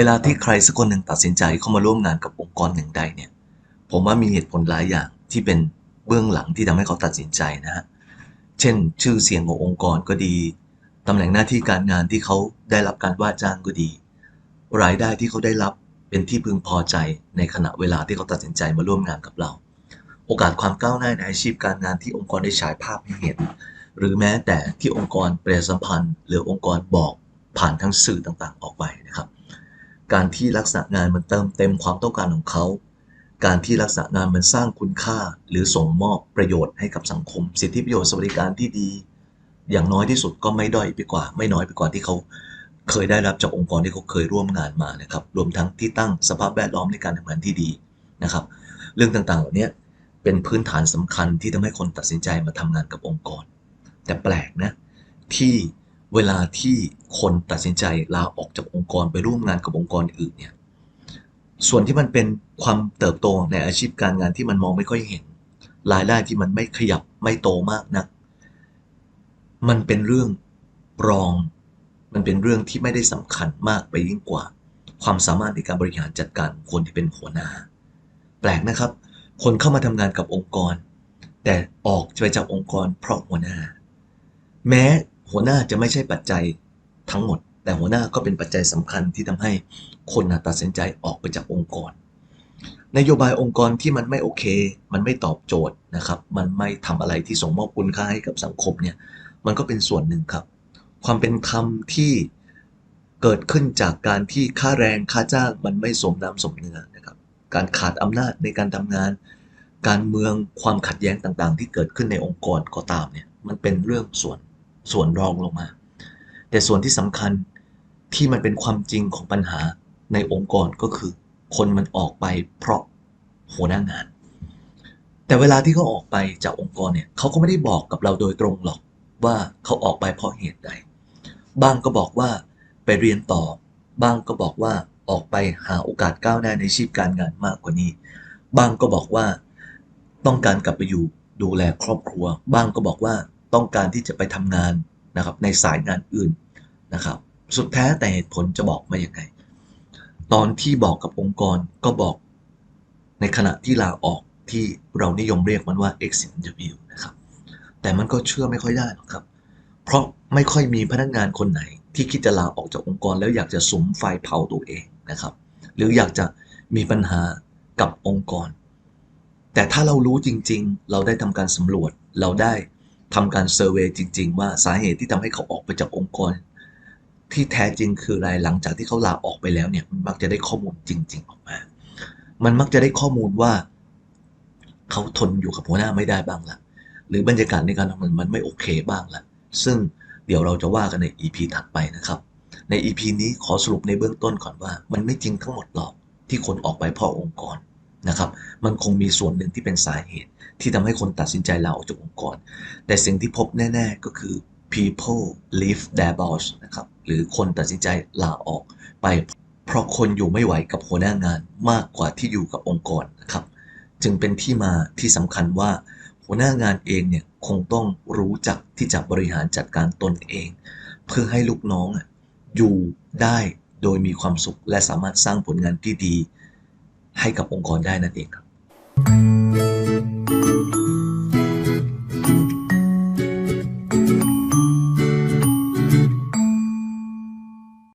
เวลาที่ใครสักคนหนึ่งตัดสินใจเข้ามาร่วมงานกับองค์กรหนึ่งใดเนี่ย ผมว่ามีเหตุผลหลายอย่างที่เป็นเบื้องหลังที่ทำให้เขาตัดสินใจนะฮะ เช่น ชื่อเสียงขององค์กรก็ดีตำแหน่งหน้าที่การงานที่เขาได้รับการว่าจ้างก็ดี รายได้ที่เขาได้รับเป็นที่พึงพอใจในขณะเวลาที่เขาตัดสินใจมาร่วมงานกับเรา โอกาสความก้าวหน้าในอาชีพการงานที่องค์กรได้ฉายภาพให้เห็น หรือแม้แต่ที่องค์กรประชาสัมพันธ์ หรือองค์กรบอกผ่านทั้งสื่อต่างๆ ออกไปนะครับ การที่ลักษณะงานมันเติมเต็มความต้องการของเขา การที่ลักษณะงานมันสร้างคุณค่า หรือส่งมอบประโยชน์ให้กับสังคม สิทธิประโยชน์สวัสดิการที่ดี อย่างน้อยที่สุดก็ไม่ด้อยไปกว่า ไม่น้อยไปกว่าที่เขาเคยได้รับจากองค์กรที่เขาเคยร่วมงานมานะครับ รวมทั้งที่ตั้งสภาพแวดล้อมในการทำงานที่ดีนะครับ เรื่องต่างๆ เหล่านี้เป็นพื้นฐานสำคัญที่ทำให้คนตัดสินใจมาทำงานกับองค์กร แต่แปลกนะที่ เวลาที่คนตัดสินใจลาออกจากองค์กรไปร่วมงานกับองค์กรอื่นเนี่ยส่วนที่มันเป็นความเติบโตในอาชีพการงานที่มันมองไม่ค่อยเห็น รายได้ที่มันไม่ขยับไม่โตมากนัก มันเป็นเรื่องรอง มันเป็นเรื่องที่ไม่ได้สำคัญมากไปยิ่งกว่า ความสามารถในการบริหารจัดการคนที่เป็นหัวหน้า แปลกนะครับ คนเข้ามาทำงานกับองค์กร แต่ออกไปจากองค์กรเพราะหัวหน้า แม้ หัวหน้าจะไม่ใช่ปัจจัยทั้งหมด แต่หัวหน้าก็เป็นปัจจัยสำคัญที่ทำให้คนตัดสินใจออกไปจากองค์กร นโยบายองค์กรที่มันไม่โอเค มันไม่ตอบโจทย์นะครับ มันไม่ทำอะไรที่ส่งมอบคุณค่าให้กับสังคมเนี่ย มันก็เป็นส่วนหนึ่งครับ ความเป็นธรรมที่เกิดขึ้นจากการที่ค่าแรงค่าจ้างมันไม่สมน้ำสมเนื้อนะครับ การขาดอำนาจในการทำงาน การเมืองความขัดแย้งต่างๆ ที่เกิดขึ้นในองค์กรก็ตามเนี่ย มันเป็นเรื่องส่วน ส่วนรองลงมา แต่ส่วนที่สำคัญที่มันเป็นความจริงของปัญหาในองค์กรก็คือ คนมันออกไปเพราะหัวหน้างาน แต่เวลาที่เขาออกไปจากองค์กรเนี่ยเขาก็ไม่ได้บอกกับเราโดยตรงหรอกว่าเขาออกไปเพราะเหตุใดบางก็บอกว่าไปเรียนต่อบางก็บอกว่าออกไปหาโอกาสก้าวหน้าในชีพการงานมากกว่านี้ บางก็บอกว่าต้องการกลับไปอยู่ดูแลครอบครัว บางก็บอกว่า ต้องการที่จะไปทำงานนะครับในสายงานอื่นนะครับ สุดแท้แต่เหตุผลจะบอกมาอย่างไง ตอนที่บอกกับองค์กรก็บอกในขณะที่ลาออกที่เรานิยมเรียกมันว่า exit interview นะครับ แต่มันก็เชื่อไม่ค่อยได้หรอกครับ เพราะไม่ค่อยมีพนักงานคนไหน ที่คิดจะลาออกจากองค์กรแล้วอยากจะสุมไฟเผาตัวเองนะครับ หรืออยากจะมีปัญหากับองค์กร แต่ถ้าเรารู้จริง ๆ เราได้ทำการสำรวจ เราได้ ทำการเซอร์เวยจริง ๆ ว่าสาเหตุที่ทำให้เขาออกไปจากองค์กร ที่แท้จริงคืออะไรหลังจากที่เขาลาออกไปแล้วเนี่ยมันมักจะได้ข้อมูลจริง ๆ ออกมา มันมักจะได้ข้อมูลว่า เขาทนอยู่กับหัวหน้าไม่ได้บ้างละหรือบรรยากาศในการทำงานมันไม่โอเคบ้างละซึ่งเดี๋ยวเราจะว่ากันใน EP ถัดไปนะครับ ใน EP นี้ขอสรุปในเบื้องต้นก่อนว่า มันไม่จริงทั้งหมดหรอกที่คนออกไปเพราะองค์กร นะครับมันคงมีส่วนหนึ่งที่เป็นสาเหตุ ที่ทำให้คนตัดสินใจลาออกจากองค์กร แต่สิ่งที่พบแน่ ๆ ก็คือ people leave their boss นะครับหรือคนตัดสินใจลาออกไป เพราะคนอยู่ไม่ไหวกับหัวหน้างานมากกว่าที่อยู่กับองค์กรนะครับจึงเป็นที่มาที่สำคัญว่าหัวหน้างานเองเนี่ยคงต้องรู้จักที่จะบริหารจัดการตนเอง เพื่อให้ลูกน้องอะอยู่ได้โดยมีความสุขและสามารถสร้างผลงานที่ดี ให้กับองค์กรได้นั่นเองครับ